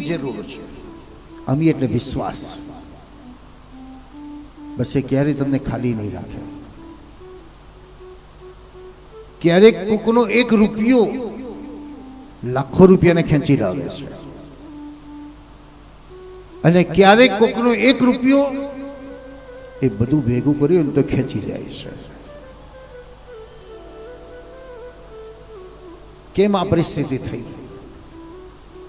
જરૂર છે. અમી એટલે વિશ્વાસ. બસ એ ક્યારેય તમને ખાલી નહીં રાખે. ક્યારેક કોકનો એક રૂપિયો લાખો રૂપિયાને ખેંચી લાવે છે. અને ક્યારેક કોકનો એક રૂપિયો એ બધું ભેગું કર્યું તો ખેંચી જાય છે. કેમ આ પરિસ્થિતિ થઈ?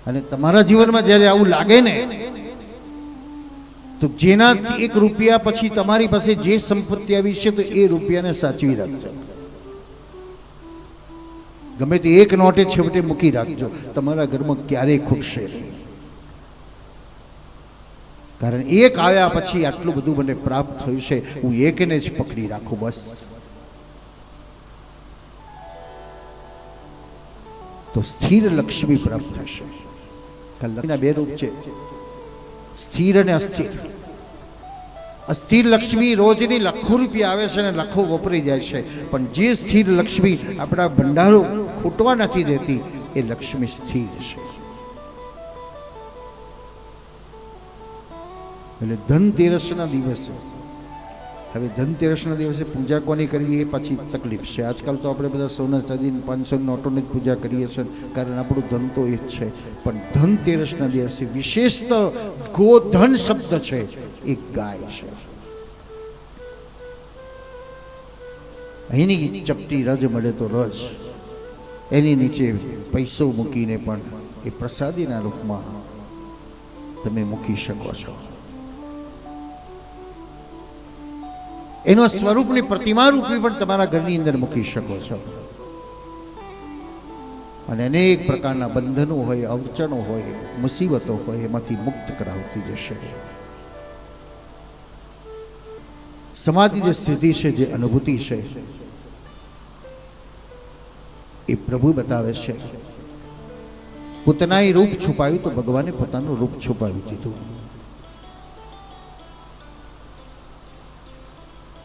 અને તમારા જીવનમાં જ્યારે આવું લાગે ને, તો જેનાથી એક રૂપિયા પછી તમારી પાસે જે સંપત્તિ આવી છે, તો એ રૂપિયાને સાચવી રાખજો. ગમે તે એક નોટે છેવટે મૂકી રાખજો. તમારા ઘરમાં ક્યારેય ખૂટશે કારણ એક આવ્યા પછી આટલું બધું મને પ્રાપ્ત થયું છે, હું એકને જ પકડી રાખું બસ. તો સ્થિર લક્ષ્મી પ્રાપ્ત થશે. લક્ષ્મીના બે રૂપ છે. સ્થિર અને અસ્થિર. અસ્થિર લક્ષ્મી રોજની લાખો રૂપિયા આવે છે અને લાખો વપરાઈ જાય છે. પણ જે સ્થિર લક્ષ્મી આપણા ભંડારો ખૂટવા નથી દેતી, એ લક્ષ્મી સ્થિર છે. એટલે ધનતેરસના દિવસે હવે ધનતેરસના દિવસે પૂજા કોની કરવી એ પાછી તકલીફ છે. આજકાલ તો આપણે બધા સોના ચાંદી પાંચસો નોટોની જ પૂજા કરીએ છીએ, કારણ આપણું ધન તો એ જ છે. પણ ધનતેરસના દિવસે વિશેષત ગોધન શબ્દ છે, એ ગાય છે. અહીંની ચપટી રજ મળે તો રજ. એની નીચે પૈસો મૂકીને પણ એ પ્રસાદીના રૂપમાં તમે મૂકી શકો છો. એનો સ્વરૂપની પ્રતિમા રૂપી પણ તમારા ઘરની અંદર મૂકી શકો છો. અને અનેક પ્રકારના બંધનો હોય, અવચનો હોય, મુસીબતો હોય, એમાંથી મુક્ત કરાવતી જશે. સમાજની જે સ્થિતિ છે, જે અનુભૂતિ છે, એ પ્રભુ બતાવે છે. પોતાના રૂપ છુપાયું તો ભગવાને પોતાનું રૂપ છુપાવી દીધું.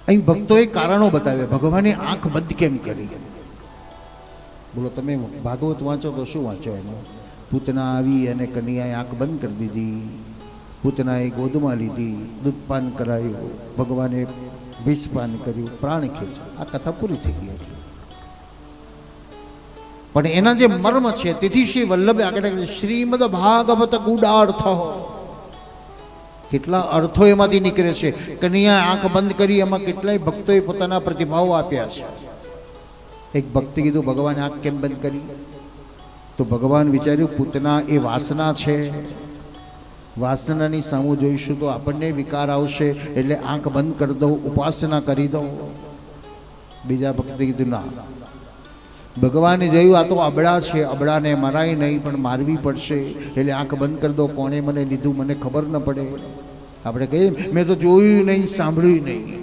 અહીં ભક્તોએ કારણો બતાવ્યા. ભગવાને આંખ બંધ કેમ કરી? બોલો, તમે ભાગવત વાંચો તો શું વાંચો એમાં પૂતના આવી અને કન્યાએ આંખ બંધ કરી દીધી. પૂતનાએ ગોદમાં લીધી, દૂધપાન કરાયું. ભગવાને વિષપાન કર્યું, પ્રાણ ખેંચ્યું. આ કથા પૂરી થઈ ગઈ હતી પણ એના જે મર્મ છે, તેથી શ્રી વલ્લભે આગળ શ્રીમદ ભાગવત ગુડાર્થ. કેટલા અર્થો એમાંથી નીકળે છે? કન્યા આંખ બંધ કરી એમાં કેટલાય ભક્તોએ પોતાના પ્રતિભાવો આપ્યા છે. એક ભક્તિ કીધું, ભગવાને, આંખ કેમ બંધ કરી? તો ભગવાન વિચાર્યું, પૂતના એ વાસના છે. વાસનાની સામું જોઈશું તો આપણને વિકાર આવશે. એટલે આંખ બંધ કરી દઉં, ઉપાસના કરી દઉં. બીજા ભક્તિ કીધું, ના. ભગવાને જોયું, આ તો અબળા છે. અબળાને મરાય નહીં, પણ મારવી પડશે. એટલે આંખ બંધ કરી દો. કોણે મને લીધું? મને ખબર ન પડે. આપણે કહીએ, મેં તો જોયું નહીં, સાંભળ્યું નહીં.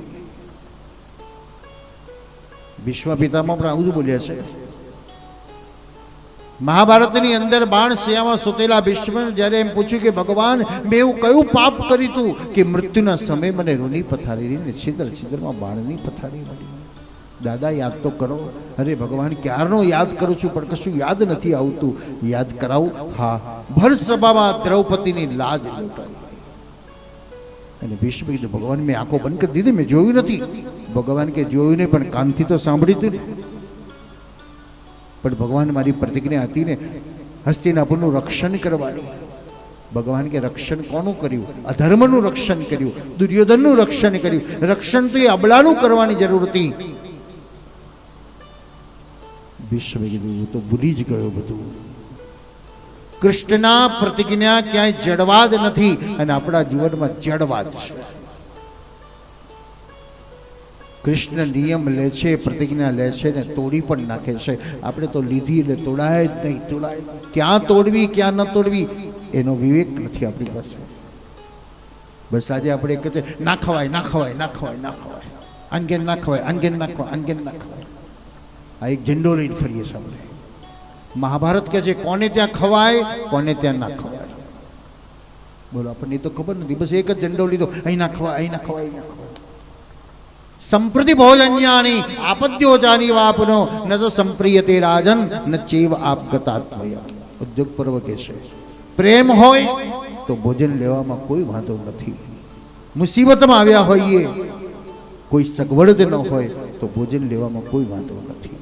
વિશ્વપિતામાં પણ આવું જ બોલ્યા છે. મહાભારતની અંદર બાણ સિયામાં સુતેલા ભીષ્મ, જ્યારે એમ પૂછ્યું કે, ભગવાન, મેં એવું કયું પાપ કર્યું તું કે મૃત્યુના સમયે મને રૂની પથારી ને છિદ્ર, છિદ્રમાં બાણની પથારી મળી? દાદા, યાદ તો કરો. અરે ભગવાન, ક્યારનો યાદ કરું છું? પણ કશું યાદ નથી આવતું. યાદ કરાવું? હા. ભર સભામાં દ્રૌપદીની લાજ અને ભીષ્મ કીધું ભગવાન મેં આંખો બંધ કરી દીધી, મેં જોયું નથી. ભગવાન કે જોયું નહીં, પણ કાનથી તો સાંભળ્યું હતું. પણ ભગવાન મારી પ્રતિજ્ઞા હતી ને, હસ્તિનાપુરનું રક્ષણ કરવાનું. ભગવાન કે રક્ષણ કોનું કર્યું? અધર્મનું રક્ષણ કર્યું? દુર્યોધનનું રક્ષણ કર્યું? રક્ષણ તો એ અબળાનું કરવાની જરૂર હતી. વિશ્વ કીધું તો ભૂલી જ ગયો બધું. કૃષ્ણના પ્રતિજ્ઞા ક્યાંય જડવાદ નથી અને આપણા જીવનમાં જડવાદ છે. કૃષ્ણ નિયમ લે છે, પ્રતિજ્ઞા લે છે ને તોડી પણ નાખે છે. આપણે તો લીધી એટલે તોડાય જ નહીં, તોડાય ક્યાં તોડવી, ક્યાં ન તોડવી, એનો વિવેક નથી આપણી પાસે. બસ આજે આપણે એક છે ના ખવાય ના ખવાય ના ખવાય ના ખવાય અનગેન ના ખવાય અનગેન ના ખવાય અનગેન ના ખવાય આ એક ઝંડો લઈને ફરીએ છીએ આપણે. મહાભારત કે છે, કોને ત્યાં ખવાય, કોને ત્યાં ના ખવાય. બોલો, આપણને તો ખબર નથી, બસ એક જ ઝંડો લીધો, અહીં ના ખવાય, અહીં ના ખવાય, અહીં ના સંપ્રતિ ભોજન્યાની આપદ્યો જાની વાપનો, ન તો સંપ્રિયતે રાજન, ન ચેવ આપગતાત્મય ઉદ્યોગ પર્વ કે છે, પ્રેમ હોય તો ભોજન લેવામાં કોઈ વાંધો નથી. મુસીબતમાં આવ્યા હોઈએ, કોઈ સગવડ ન હોય તો ભોજન લેવામાં કોઈ વાંધો નથી.